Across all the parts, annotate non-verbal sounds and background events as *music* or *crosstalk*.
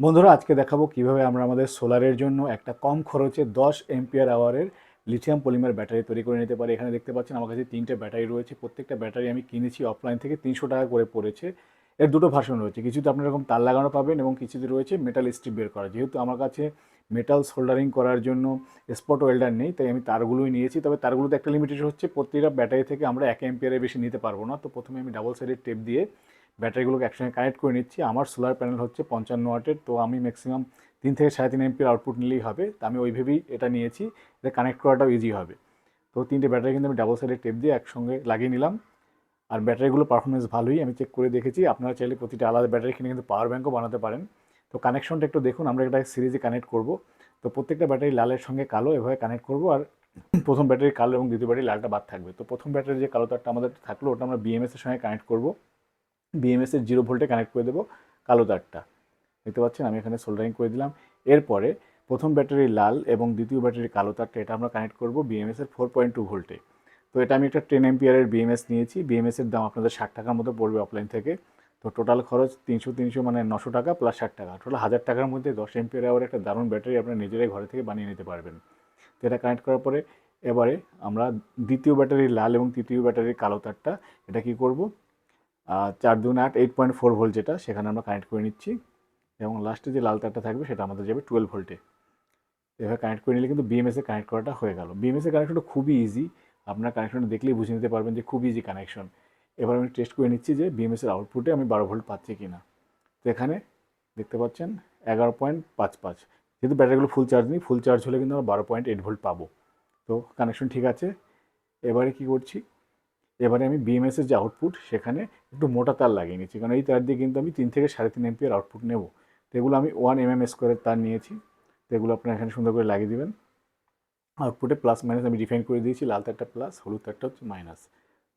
বন্ধুরা, আজকে দেখাবো কীভাবে আমরা আমাদের সোলারের জন্য একটা কম খরচে দশ এমপিয়ার আওয়ারের লিথিয়াম পলিমার ব্যাটারি তৈরি করে নিতে পারি। এখানে দেখতে পাচ্ছেন আমার কাছে তিনটে ব্যাটারি রয়েছে। প্রত্যেকটা ব্যাটারি আমি কিনেছি অফলাইন থেকে তিনশো টাকা করে পড়েছে। এর দুটো ভার্সন রয়েছে। কিছুতে আপনার এরকম তার লাগানো পাবেন এবং কিছুতে রয়েছে মেটাল স্ট্রিপ বের করা। যেহেতু আমার কাছে মেটাল সোল্ডারিং করার জন্য স্পট ওয়েল্ডার নেই, তাই আমি তারগুলোই নিয়েছি। তবে তারগুলোতে একটা লিমিটেশন হচ্ছে প্রত্যেকটা ব্যাটারি থেকে আমরা এক এম্পিয়ারের বেশি নিতে পারব না। তো প্রথমে আমি ডাবল সাইডের টেপ দিয়ে ব্যাটারিগুলোকে একসঙ্গে কানেক্ট করে নিচ্ছি। আমার সোলার প্যানেল হচ্ছে পঞ্চান্ন ওয়াটের, তো আমি ম্যাক্সিমাম তিন থেকে সাড়ে তিন এমপির আউটপুট নিলেই হবে। তো আমি ওইভাবেই এটা নিয়েছি এটা কানেক্ট করাটাও ইজি হবে। তো তিনটে ব্যাটারি কিন্তু আমি ডাবল সাইডের টেপ দিয়ে একসঙ্গে লাগিয়ে নিলাম। আর ব্যাটারিগুলো পারফরমেন্স ভালোই, আমি চেক করে দেখেছি। আপনারা চাইলে প্রতিটা আলাদা ব্যাটারি কিনে কিন্তু পাওয়ার ব্যাঙ্কও বানাতে পারেন। তো কানেকশনটা একটু দেখুন, আমরা এটা সিরিজে কানেক্ট করব। তো প্রত্যেকটা ব্যাটারি লালের সঙ্গে কালো, এভাবে কানেক্ট করব। আর *clears throat* প্রথম ব্যাটারি কালো এবং দ্বিতীয় ব্যাটারি লালটা বাদ থাকবে। তো প্রথম ব্যাটারি যে কালো তারটা আমাদের থাকল, ওটা আমরা বিএমএস এর সঙ্গে কানেক্ট করব। বিএমএস এর জিরো ভোল্টে কানেক্ট করে দেবো কালো তারটা। দেখতে পাচ্ছেন? আমি এখানে সোল্ডারিং করে দিলাম। এরপরে প্রথম ব্যাটারি লাল এবং দ্বিতীয় ব্যাটারি কালো তারটা, এটা আমরা কানেক্ট করব বিএমএস এর ফোর পয়েন্ট টু ভোল্টে এটা আমি একটা টেন এমপিয়ারের বিএমএস নিয়েছি। বিএমএস এর দাম আপনাদের ষাট টাকার মতো পড়বে অফলাইন থেকে। তো টোটাল খরচ তিনশো তিনশো মানে নশো টাকা প্লাস ষাট টাকা। টোটাল হাজার টাকার মধ্যে দশ এমপিয়ার আওয়ার একটা দারুণ ব্যাটারি আপনারা নিজেরাই ঘরে থেকে বানিয়ে নিতে পারবেন। তো এটা কানেক্ট করার পরে এবারে আমরা দ্বিতীয় ব্যাটারি লাল এবং তৃতীয় ব্যাটারির কালো তারটা, এটা কি করব? চার দুন আট এইট পয়েন্ট ফোর ভোল্ট যেটা, সেখানে আমরা কানেক্ট করে নিচ্ছি। এবং লাস্টে যে লাল তারটা থাকবে, সেটা আমাদের যাবে টুয়েলভ ভোল্টে এভাবে কানেক্ট করে নিলে কিন্তু বিএমএসে কানেক্ট করাটা হয়ে গেল। বিএমএসের কানেকশনটা খুবই ইজি আপনার কানেকশনটা দেখলেই বুঝে নিতে পারবেন যে খুব ইজি কানেকশন এবার আমি টেস্ট করে নিচ্ছি যে বিএমএসের আউটপুটে আমি বারো ভোল্ট পাচ্ছি কি না তো এখানে দেখতে পাচ্ছেন এগারো পয়েন্ট পাঁচ পাঁচ। যেহেতু ব্যাটারিগুলো ফুল চার্জ নেই ফুল চার্জ হলে কিন্তু আমরা বারো পয়েন্ট এইট ভোল্ট পাবো। তো কানেকশন ঠিক আছে। এবারে কি করছি? এবারে আমি বিএমএসের যে আউটপুট সেখানে একটু মোটা তার লাগিয়ে নিচ্ছি। কারণ এই তার দিয়ে কিন্তু আমি তিন থেকে সাড়ে তিন এমপিয়ার আউটপুট নেব। তো এগুলো আমি ওয়ান এম এম স্কোয়ারের তার নিয়েছি। তো এগুলো আপনারা এখানে সুন্দর করে লাগিয়ে দেবেন। আউটপুটে প্লাস মাইনাস আমি ডিফাইন করে দিয়েছি, লাল তারটা প্লাস হলুদ তারটা হচ্ছে মাইনাস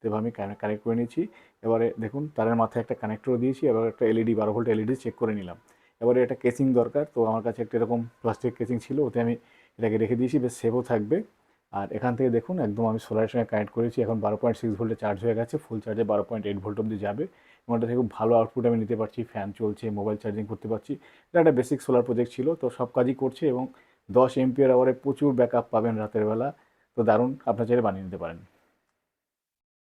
এবার আমি কানেক্ট করে নিয়েছি। এবারে দেখুন, তারের মাথায় একটা কানেক্টরও দিয়েছি, এবার একটা এলইডি বারো ভোল্ট এলইডি চেক করে নিলাম। এবারে একটা কেসিং দরকার, তো আমার কাছে একটা এরকম প্লাস্টিক কেসিং ছিল, ওতে আমি এটাকে রেখে দিয়েছি, বেশ সেফও থাকবে। আর এখান থেকে দেখুন, একদম আমি সোলারের সঙ্গে কানেক্ট করেছি, এখন বারো পয়েন্ট সিক্স ভোল্টে চার্জ হয়ে গেছে ফুল চার্জে বারো পয়েন্ট এইট ভোল্ট অবধি যাবে। এবং এটা থেকে খুব ভালো আউটপুট আমি নিতে পারছি ফ্যান চলছে মোবাইল চার্জিং করতে পারছি। এটা একটা বেসিক সোলার প্রজেক্ট ছিল, তো সব কাজই করছে এবং দশ এমপিয়ার আওয়ারে প্রচুর ব্যাকআপ পাবেন রাতের বেলা। তো দারুণ, আপনার চাইলে বানিয়ে নিতে পারেন।